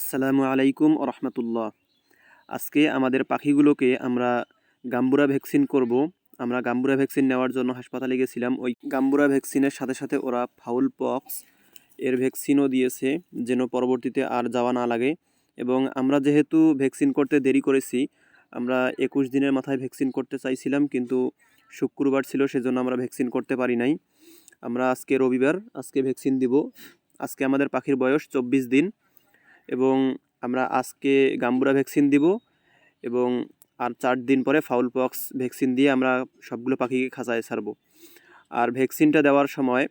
আসসালামু আলাইকুম রহমতুল্লাহ। আজকে আমাদের পাখিগুলোকে আমরা গাম্বুরা ভ্যাকসিন করব। আমরা গাম্বুরা ভ্যাকসিন নেওয়ার জন্য হাসপাতালে গেছিলাম। ওই গাম্বুরা ভ্যাকসিনের সাথে সাথে ওরা ফাউল পক্স এর ভ্যাকসিনও দিয়েছে, যেন পরবর্তীতে আর যাওয়া না লাগে। এবং আমরা যেহেতু ভ্যাকসিন করতে দেরি করেছি, আমরা একুশ দিনের মাথায় ভ্যাকসিন করতে চাইছিলাম, কিন্তু শুক্রবার ছিল, সেজন্য আমরা ভ্যাকসিন করতে পারি নাই। আমরা আজকে রবিবার আজকে ভ্যাকসিন দিব। আজকে আমাদের পাখির বয়স চব্বিশ দিন। এবং আমরা আজকে গাম্বুরা ভ্যাকসিন দিব এবং আর চার দিন পরে ফাউল পক্স ভ্যাকসিন দিয়ে আমরা সবগুলো পাখিকে খাঁচায় ছাড়বো। আর ভ্যাকসিনটা দেওয়ার সময়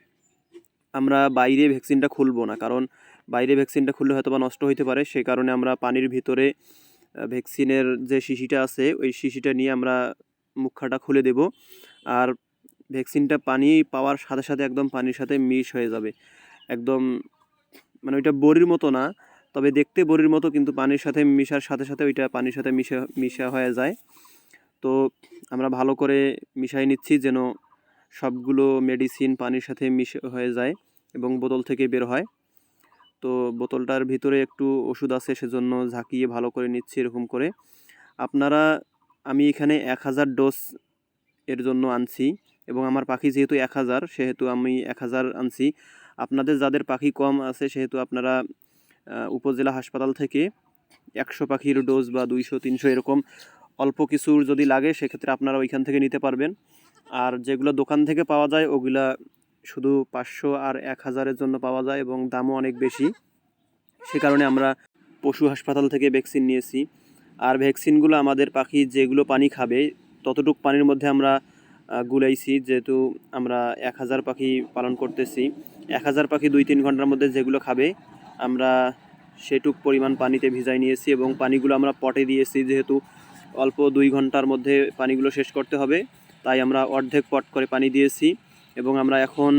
আমরা বাইরে ভ্যাকসিনটা খুলবো না, কারণ বাইরে ভ্যাকসিনটা খুললে হয়তো বা নষ্ট হইতে পারে। সেই কারণে আমরা পানির ভিতরে ভ্যাকসিনের যে শিশিটা আছে, ওই শিশিটা নিয়ে আমরা মুখাটা খুলে দেব। আর ভ্যাকসিনটা পানি পাওয়ার সাথে সাথে একদম পানির সাথে মিশ হয়ে যাবে। একদম মানে ওইটা বড়ির মতো না তবে দেখতে বড়ির মতো, কিন্তু পানির সাথে মিশার সাথে সাথে ওইটা পানির সাথে মিশে, মিশা হয়ে যায়। তো আমরা ভালো করে মিশাই নিচ্ছি যেন সবগুলো মেডিসিন পানির সাথে মিশে হয়ে যায় এবং বোতল থেকে বের হয়। তো বোতলটার ভিতরে একটু ওষুধ আছে, সেজন্য ঝাঁকিয়ে ভালো করে নিচ্ছি এরকম করে। আপনারা, আমি এখানে এক হাজার ডোজ এর জন্য আনছি এবং আমার পাখি যেহেতু এক হাজার, সেহেতু আমি এক হাজার আনছি। আপনাদের, যাদের পাখি কম আছে, সেহেতু আপনারা উপজেলা হাসপাতাল থেকে একশো পাখির ডোজ বা দুইশো, তিনশো এরকম অল্প কিছুর যদি লাগে, সেক্ষেত্রে আপনারা ওইখান থেকে নিতে পারবেন। আর যেগুলো দোকান থেকে পাওয়া যায়, ওগুলা শুধু পাঁচশো আর এক হাজারের জন্য পাওয়া যায় এবং দামও অনেক বেশি। সে কারণে আমরা পশু হাসপাতাল থেকে ভ্যাকসিন নিয়েছি। আর ভ্যাকসিনগুলো আমাদের পাখি যেগুলো পানি খাবে, ততটুক পানির মধ্যে আমরা গুলাইছি। যেহেতু আমরা এক হাজার পাখি পালন করতেছি, এক হাজার পাখি দুই তিন ঘণ্টার মধ্যে যেগুলো খাবে আমরা সেটুক পরিমাণ পানিতে ভিজাই নিয়েছি এবং পানিগুলো আমরা পটে দিয়েছি যেহেতু অল্প দুই ঘণ্টার মধ্যে পানিগুলো শেষ করতে হবে, তাই আমরা অর্ধেক পট করে পানি দিয়েছি এবং আমরা এখন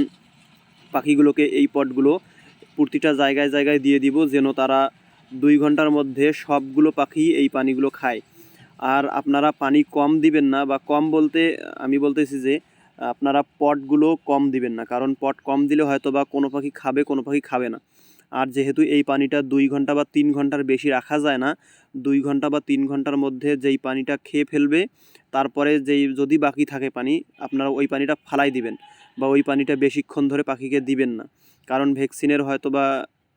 পাখিগুলোকে এই পটগুলো প্রতিটা জায়গায় জায়গায় দিয়ে দিব যেন তারা দুই ঘণ্টার মধ্যে সবগুলো পাখি এই পানিগুলো খায়। আর আপনারা পানি কম দিবেন না বা কম বলতে, আমি বলতেছি যে আপনারা পটগুলো কম দিবেন না, কারণ পট কম দিলে হয়তো বা কোনো পাখি খাবে, কোনো পাখি খাবে না। আর যেহেতু এই পানিটা দুই ঘণ্টা বা তিন ঘণ্টার বেশি রাখা যায় না, দুই ঘণ্টা বা তিন ঘণ্টার মধ্যে যেই পানিটা খেয়ে ফেলবে, তারপরে যেই যদি বাকি থাকে পানি, আপনারা ওই পানিটা ফালাই দিবেন বা ওই পানিটা বেশিক্ষণ ধরে পাখিকে দিবেন না। কারণ ভ্যাকসিনের হয়তো বা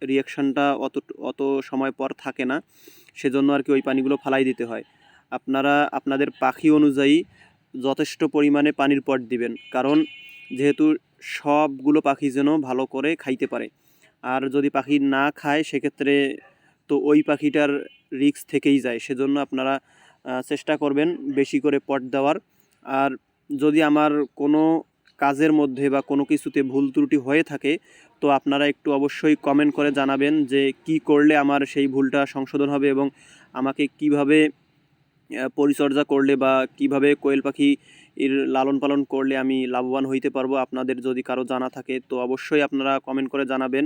রিয়াকশানটা অত অত সময় পর থাকে না, সেজন্য আর কি ওই পানিগুলো ফালাই দিতে হয়। আপনারা, আপনাদের পাখি অনুযায়ী যথেষ্ট পরিমাণে পানির পট দিবেন, কারণ যেহেতু সবগুলো পাখি যেন ভালো করে খাইতে পারে। আর যদি পাখি না খায়, সেক্ষেত্রে তো ওই পাখিটার রিস্ক থেকেই যায়। সেজন্য আপনারা চেষ্টা করবেন বেশি করে পট দেওয়ার। আর যদি আমার কোনো কাজের মধ্যে বা কোনো কিছুতে ভুল ত্রুটি হয়ে থাকে, তো আপনারা একটু অবশ্যই কমেন্ট করে জানাবেন যে কি করলে আমার সেই ভুলটা সংশোধন হবে এবং আমাকে কীভাবে পরিচর্যা করলে বা কীভাবে কোয়েল পাখি এর লালন পালন করলে আমি লাভবান হইতে পারব। আপনাদের যদি কারও জানা থাকে, তো অবশ্যই আপনারা কমেন্ট করে জানাবেন।